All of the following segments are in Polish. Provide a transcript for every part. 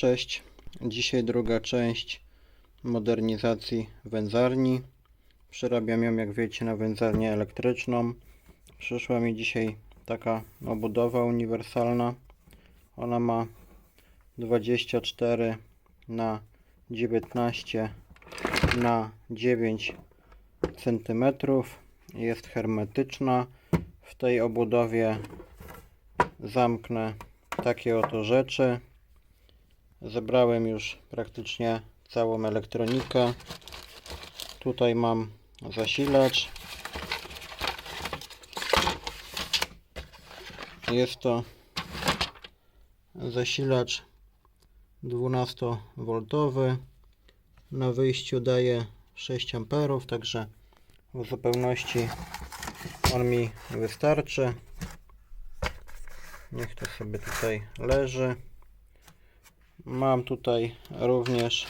Cześć. Dzisiaj druga część modernizacji wędzarni. Przerabiam ją, jak wiecie, na wędzarnię elektryczną. Przyszła mi dzisiaj taka obudowa uniwersalna. Ona ma 24 na 19 na 9 cm. Jest hermetyczna. W tej obudowie zamknę takie oto rzeczy. Zebrałem już praktycznie całą elektronikę. Tutaj mam zasilacz. Jest to zasilacz 12V. Na wyjściu daje 6 A, także w zupełności on mi wystarczy. Niech to sobie tutaj leży. Mam tutaj również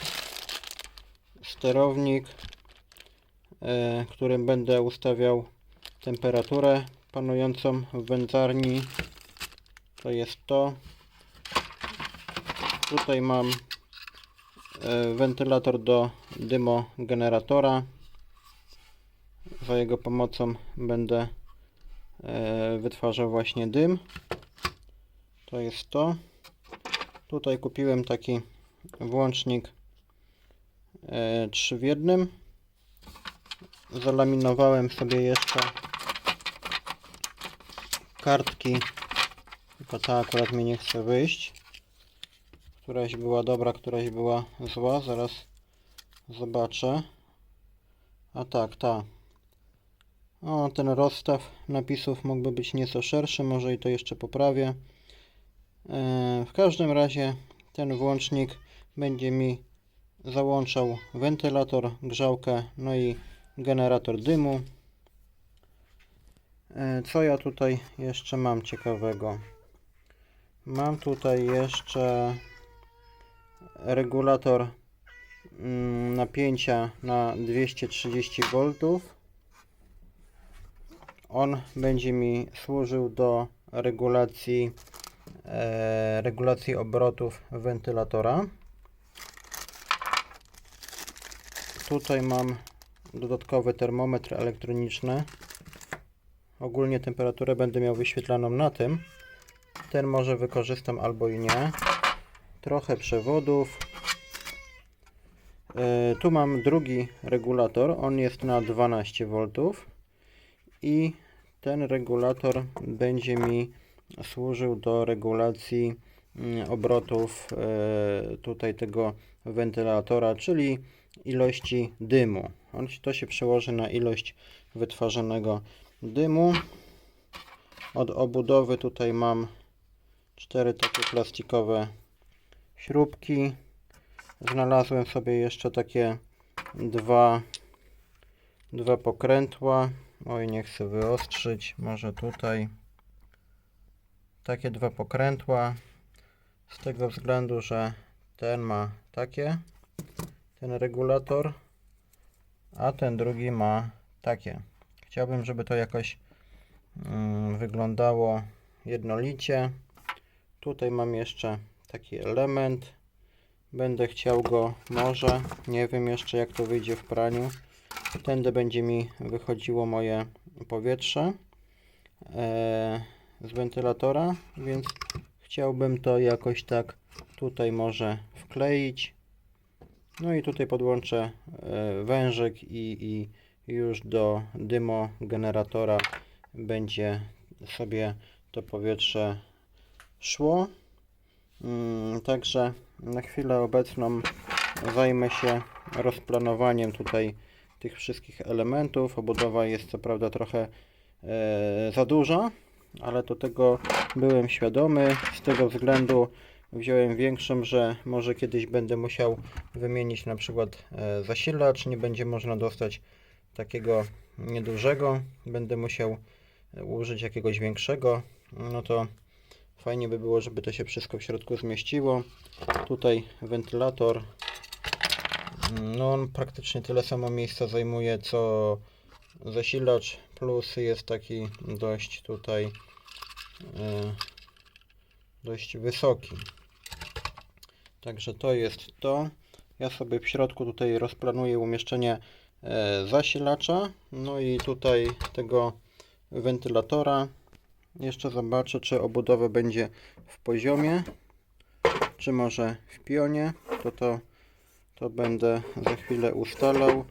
sterownik, e, którym będę ustawiał temperaturę panującą w wędzarni. To jest to. Tutaj mam e, wentylator do dymogeneratora. Za jego pomocą będę e, wytwarzał właśnie dym. To jest to. Tutaj kupiłem taki włącznik e, 3 w jednym. Zalaminowałem sobie jeszcze kartki, tylko ta akurat mi nie chce wyjść. Któraś była dobra, któraś była zła, zaraz zobaczę. A tak, ta. O, ten rozstaw napisów mógłby być nieco szerszy, może i to jeszcze poprawię. E, W każdym razie ten włącznik będzie mi załączał wentylator, grzałkę, no i generator dymu. E, Co ja tutaj jeszcze mam ciekawego? Mam tutaj jeszcze regulator mm, napięcia na 230 V. On będzie mi służył do regulacji regulacji obrotów wentylatora. Tutaj mam dodatkowy termometr elektroniczny. Ogólnie temperaturę będę miał wyświetlaną na tym. Ten może wykorzystam albo i nie. Trochę przewodów. E, tu mam drugi regulator. On jest na 12 V. I ten regulator będzie mi służył do regulacji mm, obrotów e, tutaj tego wentylatora, czyli ilości dymu. To się przełoży na ilość wytwarzanego dymu. Od obudowy tutaj mam cztery takie plastikowe śrubki. Znalazłem sobie jeszcze takie dwa, dwa pokrętła. Oj, nie chcę wyostrzyć, może tutaj takie dwa pokrętła z tego względu, że ten ma takie ten regulator a ten drugi ma takie. Chciałbym, żeby to jakoś mm, wyglądało jednolicie. Tutaj mam jeszcze taki element. Będę chciał go może nie wiem jeszcze jak to wyjdzie w praniu. Tędy będzie mi wychodziło moje powietrze. E, z wentylatora, więc chciałbym to jakoś tak tutaj może wkleić. No i tutaj podłączę e, wężyk i, i już do dymogeneratora będzie sobie to powietrze szło. Mm, Także na chwilę obecną zajmę się rozplanowaniem tutaj tych wszystkich elementów. Obudowa jest co prawda trochę e, za duża, ale do tego byłem świadomy. Z tego względu wziąłem większą, że może kiedyś będę musiał wymienić na przykład e, zasilacz. Nie będzie można dostać takiego niedużego. Będę musiał e, użyć jakiegoś większego. No to fajnie by było, żeby to się wszystko w środku zmieściło. Tutaj wentylator. No on praktycznie tyle samo miejsca zajmuje co zasilacz plus jest taki dość tutaj e, dość wysoki Także to jest to. Ja sobie w środku tutaj rozplanuję umieszczenie e, zasilacza. No i tutaj tego wentylatora. Jeszcze zobaczę, czy obudowa będzie w poziomie, czy może w pionie. To to, to będę za chwilę ustalał.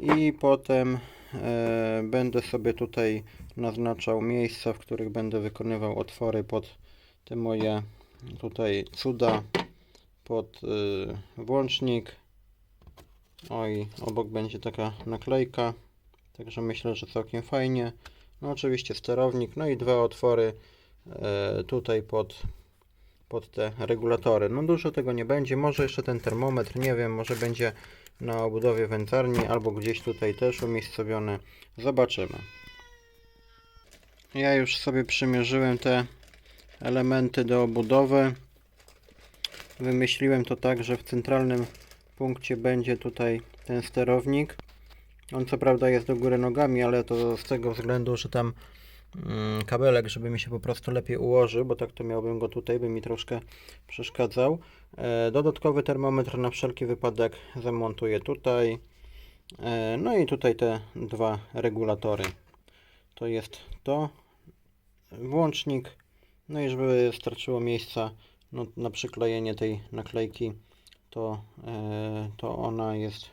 I potem będę sobie tutaj naznaczał miejsca, w których będę wykonywał otwory pod te moje tutaj cuda pod y, włącznik. Oj, obok będzie taka naklejka. Także myślę, że całkiem fajnie. No oczywiście sterownik, no i dwa otwory e, tutaj pod, pod te regulatory. No dużo tego nie będzie. Może jeszcze ten termometr, nie wiem, może będzie na obudowie wędzarni albo gdzieś tutaj też umiejscowione. Zobaczymy. Ja już sobie przymierzyłem te elementy do obudowy. Wymyśliłem to tak, że w centralnym punkcie będzie tutaj ten sterownik. On co prawda jest do góry nogami, ale to z tego względu, że tam kabelek, żeby mi się po prostu lepiej ułożył, bo tak to miałbym go tutaj, by mi troszkę przeszkadzał. E, dodatkowy termometr na wszelki wypadek zamontuję tutaj. E, no i tutaj te dwa regulatory. To jest to, włącznik, no i żeby starczyło miejsca no, na przyklejenie tej naklejki, to, e, to ona jest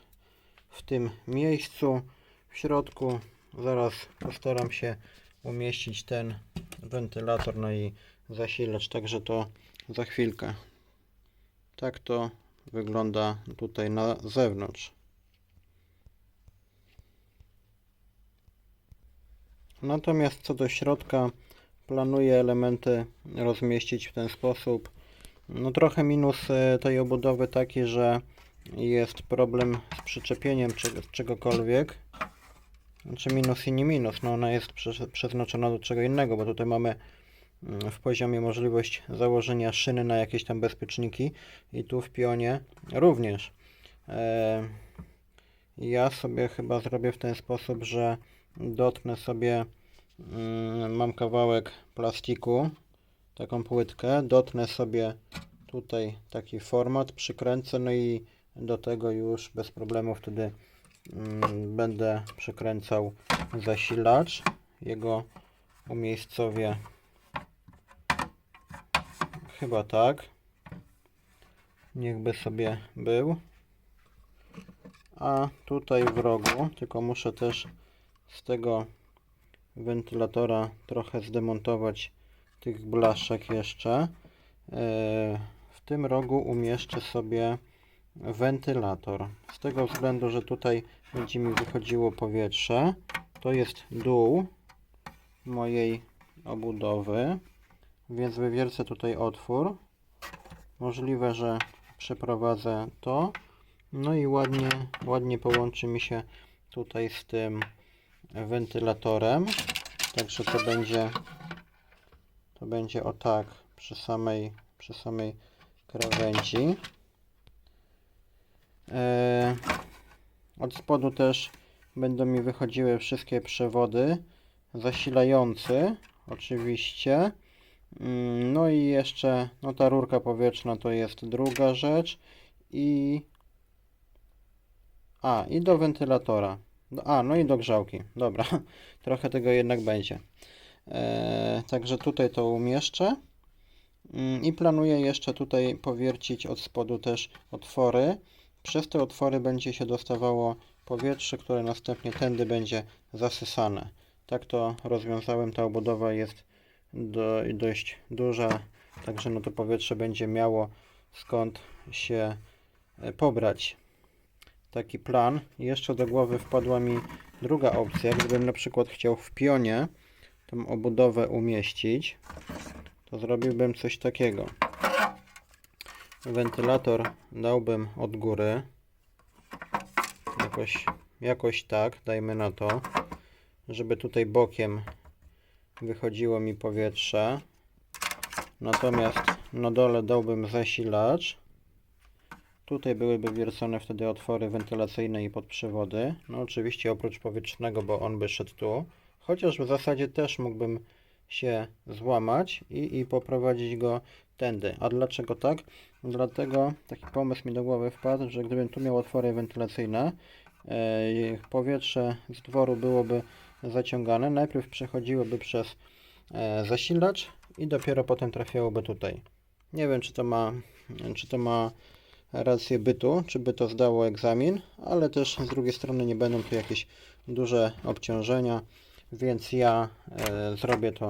w tym miejscu w środku. Zaraz postaram się umieścić ten wentylator, no i zasilacz, także to za chwilkę. Tak to wygląda tutaj na zewnątrz. Natomiast co do środka, planuję elementy rozmieścić w ten sposób. No trochę minus e, tej obudowy taki, że jest problem z przyczepieniem czego- czegokolwiek. Znaczy minus i nie minus, no ona jest prze- przeznaczona do czego innego, bo tutaj mamy mm, w poziomie możliwość założenia szyny na jakieś tam bezpieczniki i tu w pionie również. E, ja sobie chyba zrobię w ten sposób, że dotknę sobie, mm, mam kawałek plastiku, taką płytkę, dotnę sobie tutaj taki format, przykręcę, no i do tego już bez problemu wtedy będę przykręcał zasilacz. Jego umiejscowię chyba tak. Niechby sobie był. A tutaj w rogu, tylko muszę też z tego wentylatora trochę zdemontować tych blaszek jeszcze. E, W tym rogu umieszczę sobie wentylator. Z tego względu, że tutaj będzie mi wychodziło powietrze. To jest dół mojej obudowy, więc wywiercę tutaj otwór. Możliwe, że przeprowadzę to. No i ładnie, ładnie połączy mi się tutaj z tym wentylatorem. Także to będzie to będzie o tak przy samej, przy samej krawędzi. E, od spodu też będą mi wychodziły wszystkie przewody zasilające oczywiście. Mm, No i jeszcze no ta rurka powietrzna to jest druga rzecz i a i do wentylatora. A, no i do grzałki. Dobra, trochę tego jednak będzie. E, także tutaj to umieszczę. Mm, I planuję jeszcze tutaj powiercić od spodu też otwory. Przez te otwory będzie się dostawało powietrze, które następnie tędy będzie zasysane. Tak to rozwiązałem. Ta obudowa jest do, dość duża, także no to powietrze będzie miało skąd się e, pobrać. Taki plan. Jeszcze do głowy wpadła mi druga opcja. Gdybym na przykład chciał w pionie tą obudowę umieścić, to zrobiłbym coś takiego. Wentylator dałbym od góry. Jakoś, jakoś tak, dajmy na to, żeby tutaj bokiem wychodziło mi powietrze. Natomiast na dole dałbym zasilacz. Tutaj byłyby wiercone wtedy otwory wentylacyjne i podprzewody. No oczywiście oprócz powietrznego, bo on by szedł tu. Chociaż w zasadzie też mógłbym się złamać i, i poprowadzić go tędy. A dlaczego tak? Dlatego taki pomysł mi do głowy wpadł, że gdybym tu miał otwory wentylacyjne, e, powietrze z dworu byłoby zaciągane, najpierw przechodziłoby przez e, zasilacz i dopiero potem trafiałoby tutaj. Nie wiem, czy to ma, czy to ma rację bytu, czy by to zdało egzamin, ale też z drugiej strony nie będą tu jakieś duże obciążenia, więc ja e, zrobię to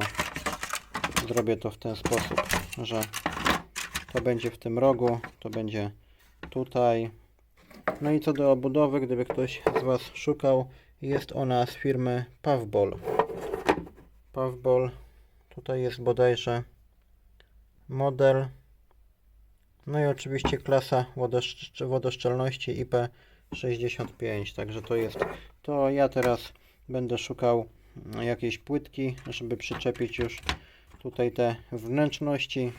zrobię to w ten sposób, że to będzie w tym rogu, to będzie tutaj. No i co do obudowy, gdyby ktoś z Was szukał, jest ona z firmy Pavbol. Pavbol, tutaj jest bodajże model. No i oczywiście klasa wodoszcz- wodoszczelności IP65, także to jest to. Ja teraz będę szukał jakiejś płytki, żeby przyczepić już tutaj te wnętrzności,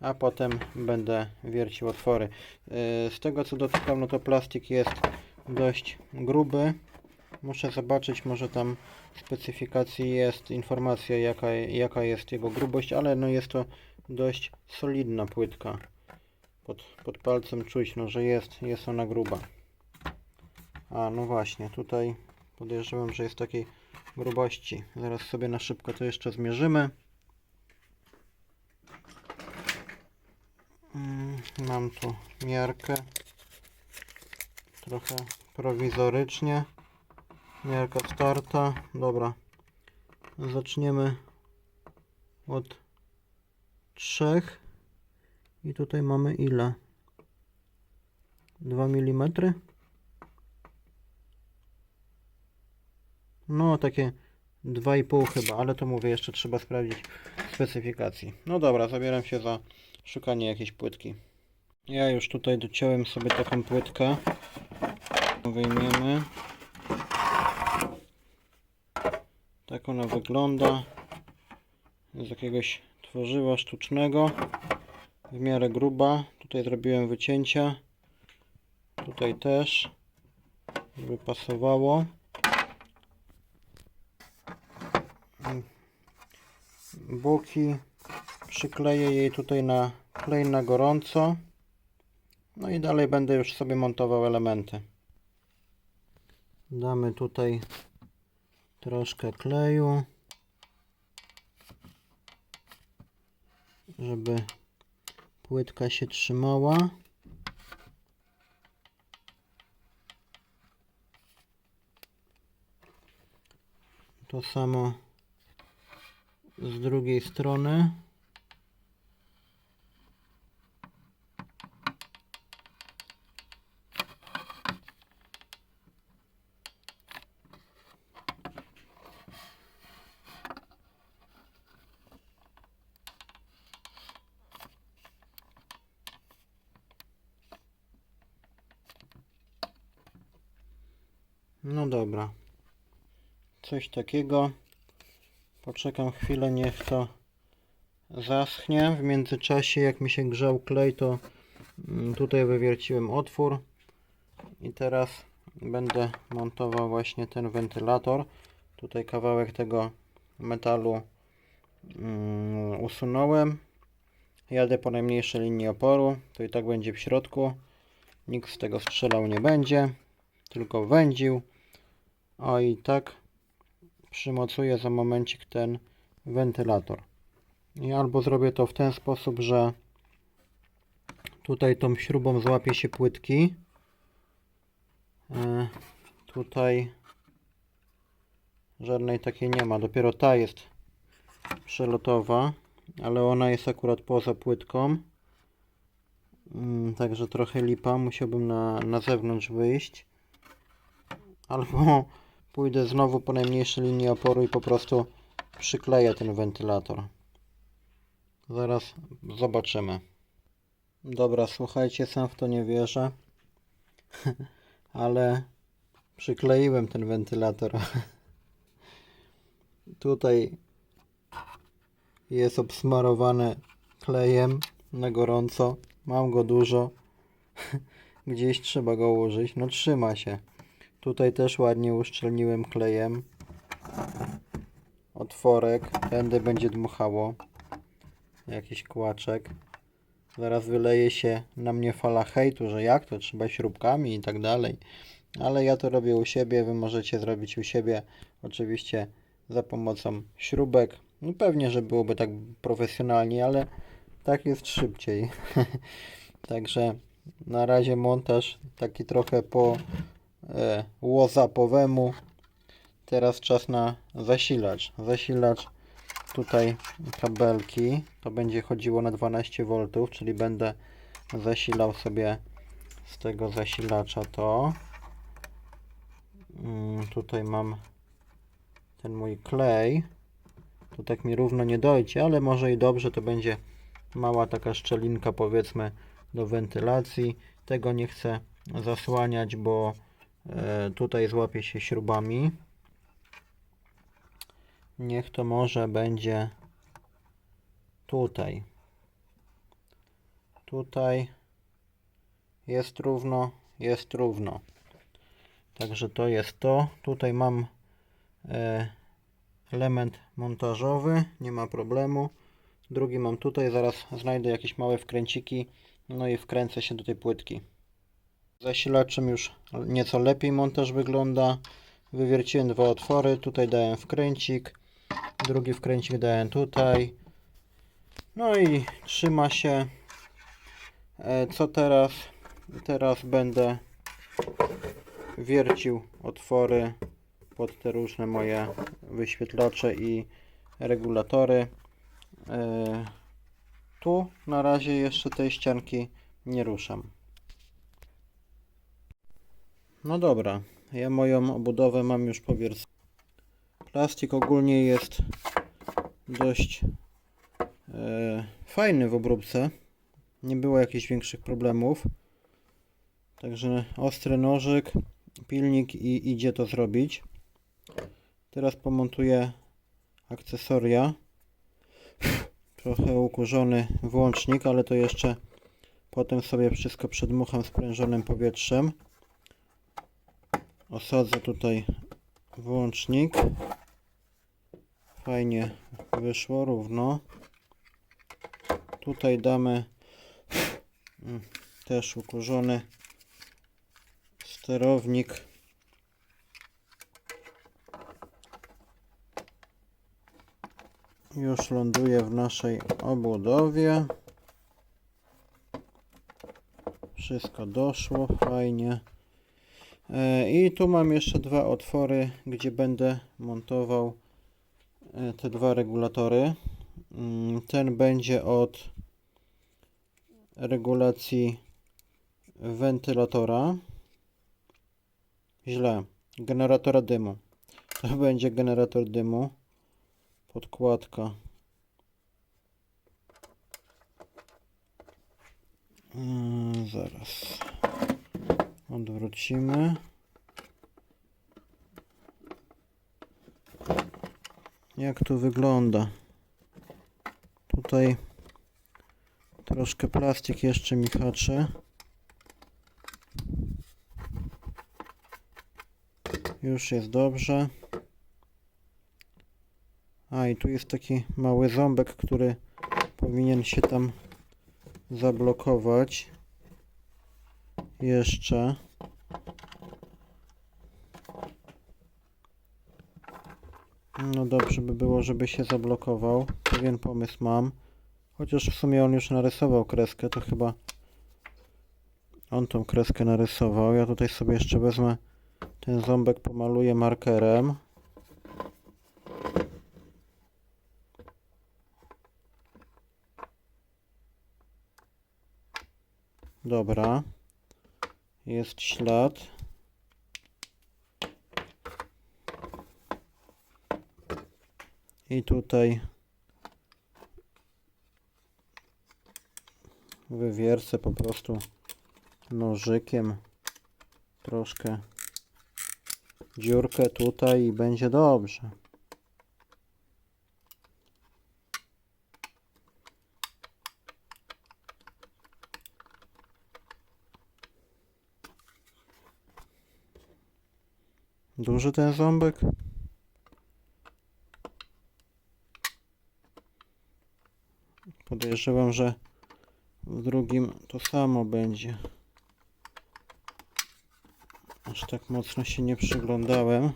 a potem będę wiercił otwory. Yy, Z tego co dotykam, no to plastik jest dość gruby. Muszę zobaczyć, może tam w specyfikacji jest informacja jaka, jaka jest jego grubość, ale no jest to dość solidna płytka. Pod, pod palcem czuć, no, że jest, jest ona gruba. A no właśnie, tutaj podejrzewam, że jest takiej grubości. Zaraz sobie na szybko to jeszcze zmierzymy. Mm, Mam tu miarkę. Trochę prowizorycznie. Miarka starta. Dobra. Zaczniemy od trzech. I tutaj mamy ile? 2 mm. No, takie 2,5 chyba, ale to mówię, jeszcze trzeba sprawdzić specyfikacji. No dobra, zabieram się za szukanie jakiejś płytki. Ja już tutaj dociąłem sobie taką płytkę. Wyjmiemy. Tak ona wygląda. Z jakiegoś tworzywa sztucznego. W miarę gruba. Tutaj zrobiłem wycięcia. Tutaj też. Żeby pasowało. Boki przykleję jej tutaj na klej na gorąco. No i dalej będę już sobie montował elementy. Damy tutaj troszkę kleju, żeby płytka się trzymała. To samo z drugiej strony. No dobra. Coś takiego. Poczekam chwilę, niech to zaschnie. W międzyczasie, jak mi się grzał klej, to mm, tutaj wywierciłem otwór. I teraz będę montował właśnie ten wentylator. Tutaj kawałek tego metalu mm, usunąłem. Jadę po najmniejszej linii oporu. To i tak będzie w środku. Nikt z tego strzelał nie będzie. Tylko wędził. O i tak przymocuję za momencik ten wentylator. I albo zrobię to w ten sposób, że tutaj tą śrubą złapie się płytki. E, tutaj żadnej takiej nie ma, dopiero ta jest przelotowa, ale ona jest akurat poza płytką. Mm, Także trochę lipa, musiałbym na, na zewnątrz wyjść. Albo pójdę znowu po najmniejszej linii oporu i po prostu przykleję ten wentylator. Zaraz zobaczymy. Dobra, słuchajcie, sam w to nie wierzę, ale przykleiłem ten wentylator. Tutaj jest obsmarowane klejem na gorąco. Mam go dużo. Gdzieś trzeba go ułożyć. No trzyma się. Tutaj też ładnie uszczelniłem klejem. Otworek. Tędy będzie dmuchało. Jakiś kłaczek. zaraz wyleje się na mnie fala hejtu, że jak to trzeba śrubkami i tak dalej. Ale ja to robię u siebie, wy możecie zrobić u siebie, oczywiście za pomocą śrubek. No pewnie, że byłoby tak profesjonalnie, ale tak jest szybciej. Także na razie montaż taki trochę po e, łozapowemu. Teraz czas na zasilacz. Zasilacz tutaj kabelki. To będzie chodziło na 12 V, czyli będę zasilał sobie z tego zasilacza to. Mm, tutaj mam ten mój klej. Tu tak mi równo nie dojdzie, ale może i dobrze, to będzie mała taka szczelinka powiedzmy do wentylacji. Tego nie chcę zasłaniać, bo tutaj złapie się śrubami. Niech to może będzie tutaj. Tutaj jest równo, jest równo. Także to jest to. Tutaj mam e, element montażowy, nie ma problemu. Drugi mam tutaj, zaraz znajdę jakieś małe wkręciki, no i wkręcę się do tej płytki. Zasilaczem już nieco lepiej montaż wygląda. Wywierciłem dwa otwory, tutaj dałem wkręcik, drugi wkręcik dałem tutaj. No i trzyma się. E, Co teraz? Teraz będę wiercił otwory pod te różne moje wyświetlacze i regulatory. E, Tu na razie jeszcze tej ścianki nie ruszam. No dobra, ja moją obudowę mam już powierconą. Plastik ogólnie jest dość e, fajny w obróbce. Nie było jakichś większych problemów. Także ostry nożyk, pilnik i idzie to zrobić. Teraz pomontuję akcesoria. Trochę ukurzony włącznik, ale to jeszcze potem sobie wszystko przedmucham sprężonym powietrzem. Osadzę tutaj włącznik. Fajnie wyszło równo. Tutaj damy mm, też ukurzony sterownik. Już ląduje w naszej obudowie. Wszystko doszło fajnie. E, I tu mam jeszcze dwa otwory, gdzie będę montował e, te dwa regulatory. Mm, Ten będzie od regulacji wentylatora. Źle. Generatora dymu. To będzie generator dymu. Podkładka. Mm, Zaraz. Odwrócimy. Jak to wygląda? Tutaj troszkę plastik jeszcze mi haczy. Już jest dobrze. A i tu jest taki mały ząbek, który powinien się tam zablokować. Jeszcze. No dobrze by było, żeby się zablokował. Pewien pomysł mam. Chociaż w sumie on już narysował kreskę, to chyba on tą kreskę narysował. Ja tutaj sobie jeszcze wezmę ten ząbek, pomaluję markerem. Dobra. Jest ślad. I tutaj wywiercę po prostu nożykiem troszkę dziurkę tutaj i będzie dobrze. Duży ten ząbek? Podejrzewam, że W drugim to samo będzie. Aż tak mocno się nie przyglądałem.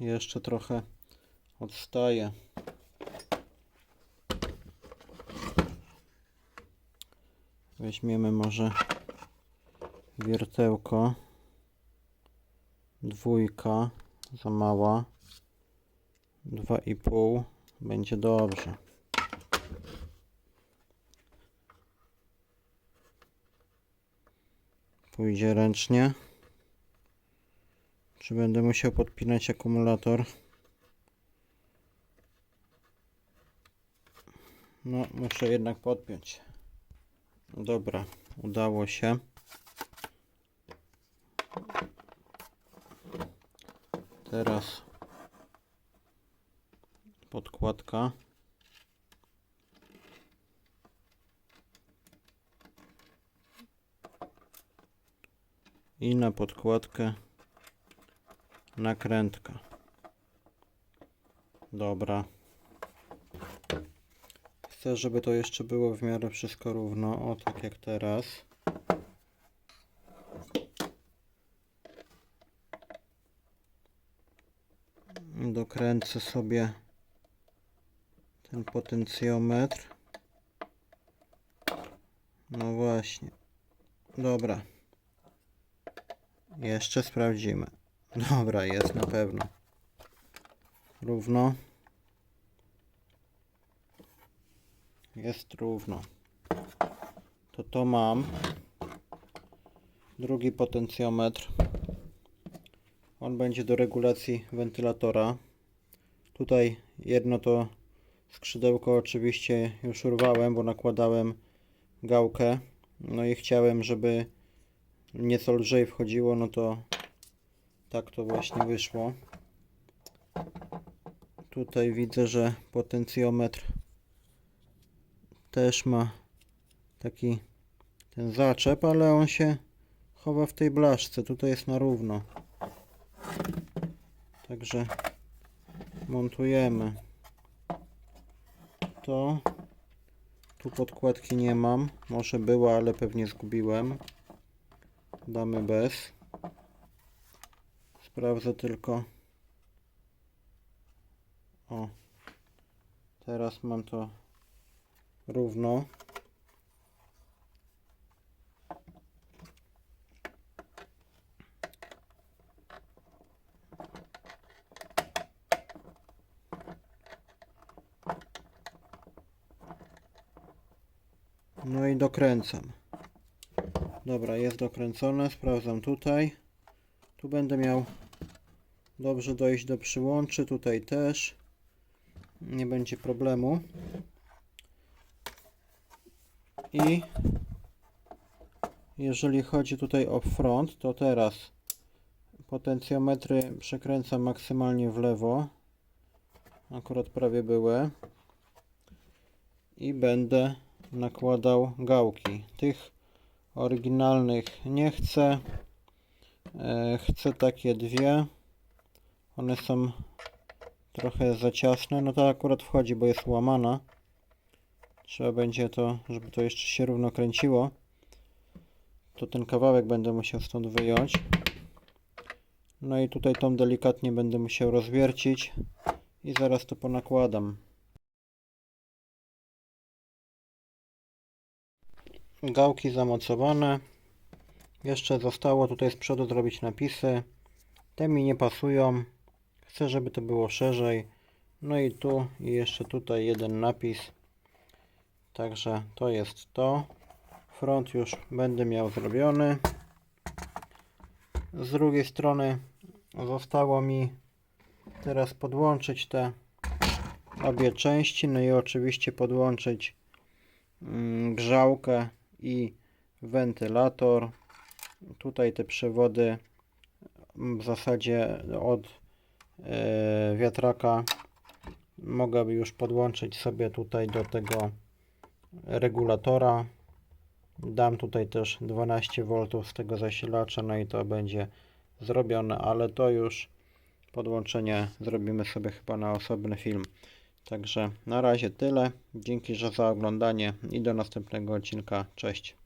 Jeszcze trochę odstaje. Weźmiemy może wiertełko. Dwójka za mała. Dwa i pół będzie dobrze. Pójdzie ręcznie. Czy będę musiał podpinać akumulator? No, muszę jednak podpiąć. Dobra, udało się. Teraz podkładka. I na podkładkę nakrętka. Dobra. Chcę, żeby to jeszcze było w miarę wszystko równo, o tak jak teraz. Dokręcę sobie ten potencjometr. No właśnie. Dobra. Jeszcze sprawdzimy. Dobra, jest na pewno. Równo. Jest równo. To to mam. Drugi potencjometr. On będzie do regulacji wentylatora. Tutaj jedno to skrzydełko oczywiście już urwałem, bo nakładałem gałkę. No i chciałem, żeby nieco lżej wchodziło, no to tak to właśnie wyszło. Tutaj widzę, że potencjometr też ma taki ten zaczep, ale on się chowa w tej blaszce. Tutaj jest na równo. Także montujemy to. Tu podkładki nie mam. Może była, ale pewnie zgubiłem. Damy bez. Sprawdzę tylko. O. Teraz mam to równo. No i dokręcam. Dobra, jest dokręcone. Sprawdzam tutaj. Tu będę miał dobrze dojść do przyłączy. Tutaj też. Nie będzie problemu. I jeżeli chodzi tutaj o front, to teraz potencjometry przekręcam maksymalnie w lewo. Akurat prawie były. I będę nakładał gałki. Tych oryginalnych nie chcę. E, chcę takie dwie. One są trochę za ciasne. No to akurat wchodzi, bo jest łamana. Trzeba będzie to, żeby to jeszcze się równo kręciło. To ten kawałek będę musiał stąd wyjąć. No i tutaj tą delikatnie będę musiał rozwiercić. I zaraz to ponakładam. Gałki zamocowane. Jeszcze zostało tutaj z przodu zrobić napisy. Te mi nie pasują. Chcę, żeby to było szerzej. No i tu i jeszcze tutaj jeden napis. Także to jest to. Front już będę miał zrobiony. Z drugiej strony zostało mi teraz podłączyć te obie części. No i oczywiście podłączyć mm, grzałkę i wentylator. Tutaj te przewody w zasadzie od e, wiatraka mogę już podłączyć sobie tutaj do tego regulatora. Dam tutaj też 12 V z tego zasilacza, no i to będzie zrobione, ale to już podłączenie zrobimy sobie chyba na osobny film. Także na razie tyle. Dzięki że za oglądanie i do następnego odcinka. Cześć.